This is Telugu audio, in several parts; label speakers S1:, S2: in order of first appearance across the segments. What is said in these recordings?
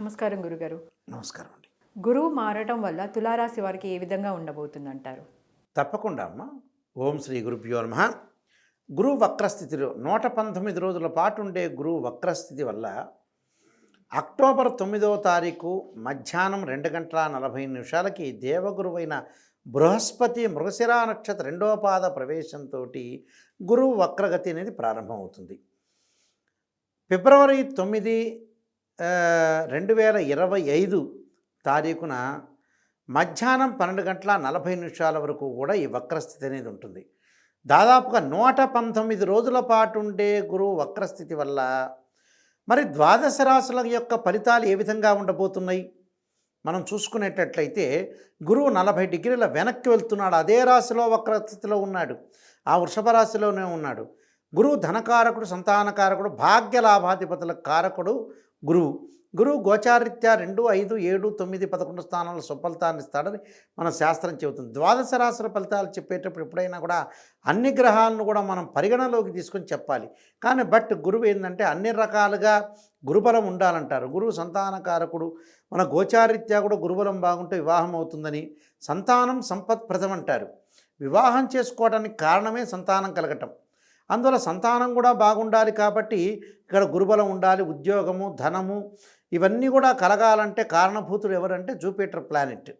S1: నమస్కారం గురుగారు.
S2: నమస్కారం అండి.
S1: గురువు మారటం వల్ల తులారాశి వారికి ఏ విధంగా ఉండబోతుందంటారు?
S2: తప్పకుండా అమ్మ. ఓం శ్రీ గురుభ్యో నమ. గురువు వక్రస్థితిలో నూట పంతొమ్మిది రోజుల పాటు ఉండే గురువు వక్రస్థితి వల్ల అక్టోబర్ తొమ్మిదవ తారీఖు మధ్యాహ్నం రెండు గంటల నలభై నిమిషాలకి దేవగురువైన బృహస్పతి మృగశిరా నక్షత్ర రెండవ పాద ప్రవేశంతో గురువు వక్రగతి అనేది ప్రారంభమవుతుంది. ఫిబ్రవరి తొమ్మిది రెండు వేల ఇరవై ఐదు తారీఖున మధ్యాహ్నం పన్నెండు గంటల నలభై నిమిషాల వరకు కూడా ఈ వక్రస్థితి అనేది ఉంటుంది. దాదాపుగా నూట పంతొమ్మిది రోజుల పాటు ఉండే గురువు వక్రస్థితి వల్ల మరి ద్వాదశ రాశుల యొక్క ఫలితాలు ఏ విధంగా ఉండబోతున్నాయి? మనం చూసుకునేటట్లయితే గురువు నలభై డిగ్రీల వెనక్కి వెళ్తున్నాడు. అదే రాశిలో వక్రస్థితిలో ఉన్నాడు. ఆ వృషభ రాశిలోనే ఉన్నాడు. గురువు ధనకారకుడు సంతానకారకుడు భాగ్య లాభాధిపతుల కారకుడు గురువు. గురువు గోచారిత్యా రెండు ఐదు ఏడు తొమ్మిది పదకొండు స్థానాల సుఫలితాన్ని ఇస్తాడని మన శాస్త్రం చెబుతుంది. ద్వాదశ రాశుల ఫలితాలు చెప్పేటప్పుడు ఎప్పుడైనా కూడా అన్ని గ్రహాలను కూడా మనం పరిగణలోకి తీసుకొని చెప్పాలి. కానీ బట్ గురువు ఏంటంటే అన్ని రకాలుగా గురుబలం ఉండాలంటారు. గురువు సంతానకారకుడు మన గోచారిత్యా కూడా గురుబలం బాగుంటే వివాహం అవుతుందని సంతానం సంపత్ప్రదం అంటారు వివాహం చేసుకోవడానికి కారణమే సంతానం కలగటం. అందువల్ల సంతానం కూడా బాగుండాలి కాబట్టి ఇక్కడ గురుబలం ఉండాలి ఉద్యోగము ధనము ఇవన్నీ కూడా కలగాలంటే కారణభూతులు ఎవరంటే జూపిటర్ ప్లానెట్.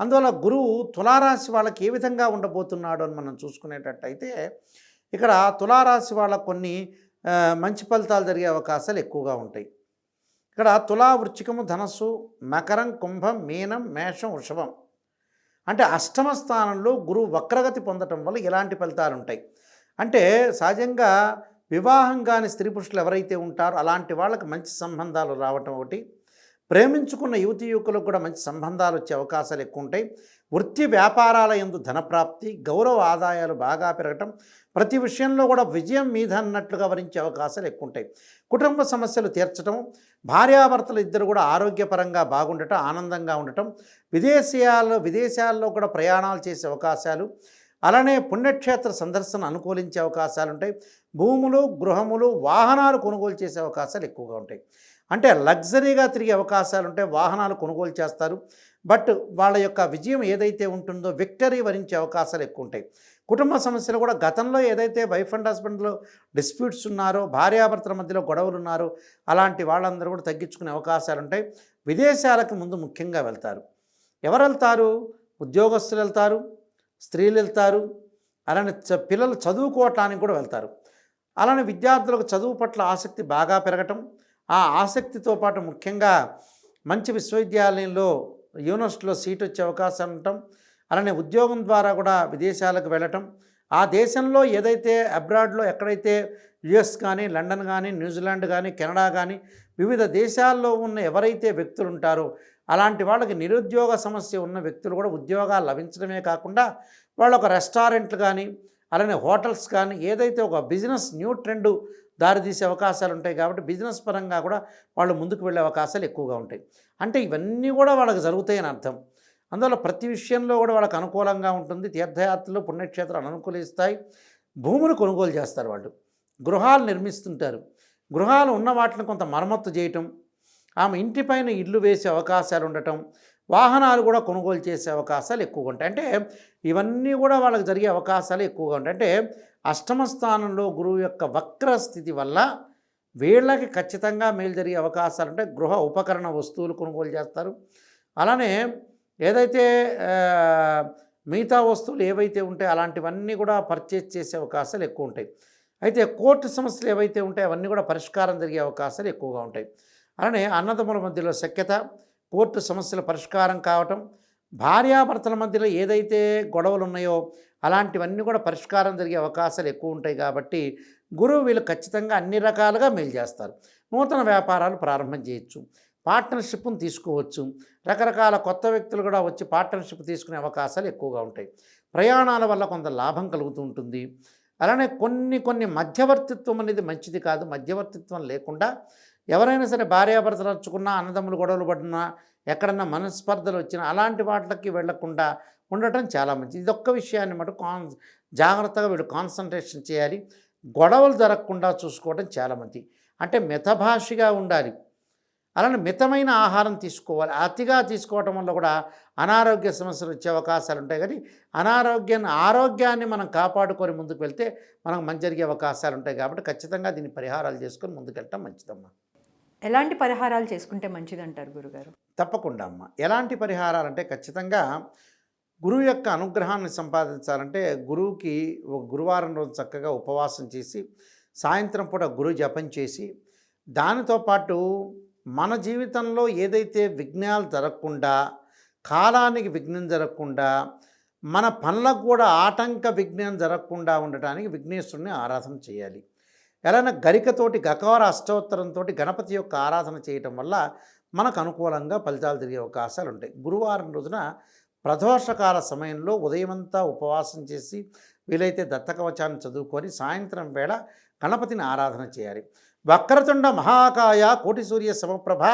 S2: అందువల్ల గురువు తులారాశి వాళ్ళకి ఏ విధంగా ఉండబోతున్నాడు అని మనం చూసుకునేటట్టయితే ఇక్కడ తులారాశి వాళ్ళకు కొన్ని మంచి ఫలితాలు జరిగే అవకాశాలు ఎక్కువగా ఉంటాయి. ఇక్కడ తులా వృచ్చికము ధనస్సు మకరం కుంభం మీనం మేషం వృషభం. అంటే అష్టమ స్థానంలో గురువు వక్రగతి పొందటం వల్ల ఇలాంటి ఫలితాలు ఉంటాయి అంటే సహజంగా వివాహం కాని స్త్రీ పురుషులు ఎవరైతే ఉంటారో అలాంటి వాళ్ళకి మంచి సంబంధాలు రావటం ఒకటి. ప్రేమించుకున్న యువతి యువకులకు కూడా మంచి సంబంధాలు వచ్చే అవకాశాలు ఎక్కువ ఉంటాయి. వృత్తి వ్యాపారాల ఎందు ధనప్రాప్తి గౌరవ ఆదాయాలు బాగా పెరగటం ప్రతి విషయంలో కూడా విజయం మీద అన్నట్లుగా వరించే అవకాశాలు ఎక్కువ ఉంటాయి. కుటుంబ సమస్యలు తీర్చడం భార్యాభర్తలు ఇద్దరు కూడా ఆరోగ్యపరంగా బాగుండటం ఆనందంగా ఉండటం విదేశీయాల్లో విదేశాల్లో కూడా ప్రయాణాలు చేసే అవకాశాలు అలానే పుణ్యక్షేత్ర సందర్శన అనుకూలించే అవకాశాలు ఉంటాయి భూములు గృహములు వాహనాలు కొనుగోలు చేసే అవకాశాలు ఎక్కువగా ఉంటాయి. అంటే లగ్జరీగా తిరిగే అవకాశాలు ఉంటాయి వాహనాలు కొనుగోలు చేస్తారు. బట్ వాళ్ళ యొక్క విజయం ఏదైతే ఉంటుందో విక్టరీ వరించే అవకాశాలు ఎక్కువ ఉంటాయి కుటుంబ సమస్యలు కూడా గతంలో ఏదైతే వైఫ్ అండ్ హస్బెండ్లో డిస్ప్యూట్స్ ఉన్నారో భార్యాభర్తల మధ్యలో గొడవలు ఉన్నారో అలాంటి వాళ్ళందరూ కూడా తగ్గించుకునే అవకాశాలు ఉంటాయి విదేశాలకు ముందు ముఖ్యంగా వెళ్తారు. ఎవరు వెళ్తారు ఉద్యోగస్తులు వెళ్తారు. స్త్రీలు వెళ్తారు. అలానే చ- పిల్లలు చదువుకోవటానికి కూడా వెళ్తారు. అలానే విద్యార్థులకు చదువు పట్ల ఆసక్తి బాగా పెరగటం ఆ ఆసక్తితో పాటు ముఖ్యంగా మంచి విశ్వవిద్యాలయంలో యూనివర్సిటీలో సీట్ వచ్చే అవకాశం ఉండటం అలానే ఉద్యోగం ద్వారా కూడా విదేశాలకు వెళ్ళటం ఆ దేశంలో ఏదైతే అబ్రాడ్లో ఎక్కడైతే యుఎస్ కానీ లండన్ కానీ న్యూజిలాండ్ కానీ కెనడా కానీ వివిధ దేశాల్లో ఉన్న ఎవరైతే వ్యక్తులు ఉంటారో అలాంటి వాళ్ళకి నిరుద్యోగ సమస్య ఉన్న వ్యక్తులు కూడా ఉద్యోగాలు లభించడమే కాకుండా వాళ్ళు ఒక రెస్టారెంట్లు కానీ అలానే హోటల్స్ కానీ ఏదైతే ఒక బిజినెస్ న్యూ ట్రెండ్ దారితీసే అవకాశాలు ఉంటాయి కాబట్టి బిజినెస్ పరంగా కూడా వాళ్ళు ముందుకు వెళ్ళే అవకాశాలు ఎక్కువగా ఉంటాయి. అంటే ఇవన్నీ కూడా వాళ్ళకి జరుగుతాయని అర్థం. అందువల్ల ప్రతి విషయంలో కూడా వాళ్ళకి అనుకూలంగా ఉంటుంది. తీర్థయాత్రలు పుణ్యక్షేత్రాలు అనుకూలిస్తాయి. భూములు కొనుగోలు చేస్తారు వాళ్ళు. గృహాలు నిర్మిస్తుంటారు. గృహాలు ఉన్న వాటిని కొంత మరమ్మత్తు చేయటం ఆమె ఇంటిపైన ఇల్లు వేసే అవకాశాలు ఉండటం వాహనాలు కూడా కొనుగోలు చేసే అవకాశాలు ఎక్కువగా ఉంటాయి. అంటే ఇవన్నీ కూడా వాళ్ళకి జరిగే అవకాశాలు ఎక్కువగా ఉంటాయి. అంటే అష్టమ స్థానంలో గురువు యొక్క వక్ర స్థితి వల్ల వీళ్ళకి ఖచ్చితంగా మేలు జరిగే అవకాశాలు ఉంటాయి. గృహ ఉపకరణ వస్తువులు కొనుగోలు చేస్తారు. అలానే ఏదైతే మిగతా వస్తువులు ఏవైతే ఉంటాయో అలాంటివన్నీ కూడా పర్చేజ్ చేసే అవకాశాలు ఎక్కువ ఉంటాయి. అయితే కోర్టు సమస్యలు ఏవైతే ఉంటాయో అవన్నీ కూడా పరిష్కారం జరిగే అవకాశాలు ఎక్కువగా ఉంటాయి. అలానే అన్నదమ్ముల మధ్యలో సఖ్యత కోర్టు సమస్యల పరిష్కారం కావటం భార్యాభర్తల మధ్యలో ఏదైతే గొడవలు ఉన్నాయో అలాంటివన్నీ కూడా పరిష్కారం జరిగే అవకాశాలు ఎక్కువ ఉంటాయి కాబట్టి గురువు వీళ్ళు ఖచ్చితంగా అన్ని రకాలుగా మేలు చేస్తారు. నూతన వ్యాపారాలు ప్రారంభం చేయొచ్చు పార్ట్నర్షిప్ను తీసుకోవచ్చు రకరకాల కొత్త వ్యక్తులు కూడా వచ్చి పార్ట్నర్షిప్ తీసుకునే అవకాశాలు ఎక్కువగా ఉంటాయి. ప్రయాణాల వల్ల కొంత లాభం కలుగుతూ ఉంటుంది. అలానే కొన్ని కొన్ని మధ్యవర్తిత్వం అనేది మంచిది కాదు. మధ్యవర్తిత్వం లేకుండా ఎవరైనా సరే భార్యాభర్తలు నచ్చుకున్నా అన్నదమ్ములు గొడవలు పడినా ఎక్కడన్నా మనస్పర్ధలు వచ్చినా అలాంటి వాటికి వెళ్ళకుండా ఉండటం చాలా మంచిది. ఇది ఒక్క విషయాన్ని మటు కాన్ జాగ్రత్తగా వీళ్ళు కాన్సన్ట్రేషన్ చేయాలి. గొడవలు జరగకుండా చూసుకోవడం చాలా మంచిది. అంటే మితభాషిగా ఉండాలి. అలానే మితమైన ఆహారం తీసుకోవాలి. అతిగా తీసుకోవటం వల్ల కూడా అనారోగ్య సమస్యలు వచ్చే అవకాశాలు ఉంటాయి. కానీ అనారోగ్యాన్ని ఆరోగ్యాన్ని మనం కాపాడుకొని ముందుకు వెళ్తే మనకు మంచి జరిగే అవకాశాలు ఉంటాయి కాబట్టి ఖచ్చితంగా దీన్ని పరిహారాలు చేసుకొని ముందుకు వెళ్ళటం మంచిదమ్మా.
S1: ఎలాంటి పరిహారాలు చేసుకుంటే మంచిది అంటారు గురుగారు?
S2: తప్పకుండా అమ్మ. ఎలాంటి పరిహారాలు అంటే ఖచ్చితంగా గురువు యొక్క అనుగ్రహాన్ని సంపాదించాలంటే గురువుకి ఒక గురువారం రోజు చక్కగా ఉపవాసం చేసి సాయంత్రం పూట గురు జపం చేసి దానితో పాటు మన జీవితంలో ఏదైతే విఘ్నాలు జరగకుండా కాలానికి విఘ్నం జరగకుండా మన పనులకు కూడా ఆటంక విఘ్నం జరగకుండా ఉండటానికి విఘ్నేశ్వరుని ఆరాధన చేయాలి. ఎలాగైనా గరికతోటి గకార అష్టోత్తరంతో గణపతి యొక్క ఆరాధన చేయటం వల్ల మనకు అనుకూలంగా ఫలితాలు తిరిగే అవకాశాలు ఉంటాయి గురువారం రోజున ప్రదోషకాల సమయంలో ఉదయమంతా ఉపవాసం చేసి వీలైతే దత్తకవచాన్ని చదువుకొని సాయంత్రం వేళ గణపతిని ఆరాధన చేయాలి. వక్రతుండ మహాకాయ కోటి సూర్య సమప్రభ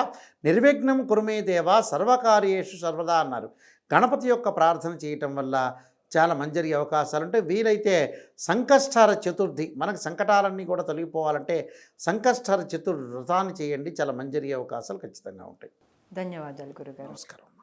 S2: నిర్విఘ్నం కురుమే దేవ సర్వకార్యేషు సర్వదా అన్నారు. గణపతి యొక్క ప్రార్థన చేయటం వల్ల చాలా మంచి జరిగే అవకాశాలు ఉంటాయి వీలైతే సంకష్టార చతుర్థి మనకు సంకటాలన్నీ కూడా తొలగిపోవాలంటే సంకష్టార చతుర్ వ్రతాన్ని చేయండి. చాలా మంచి జరిగే అవకాశాలు ఖచ్చితంగా ఉంటాయి.
S1: ధన్యవాదాలు గురుగారు.
S2: నమస్కారం.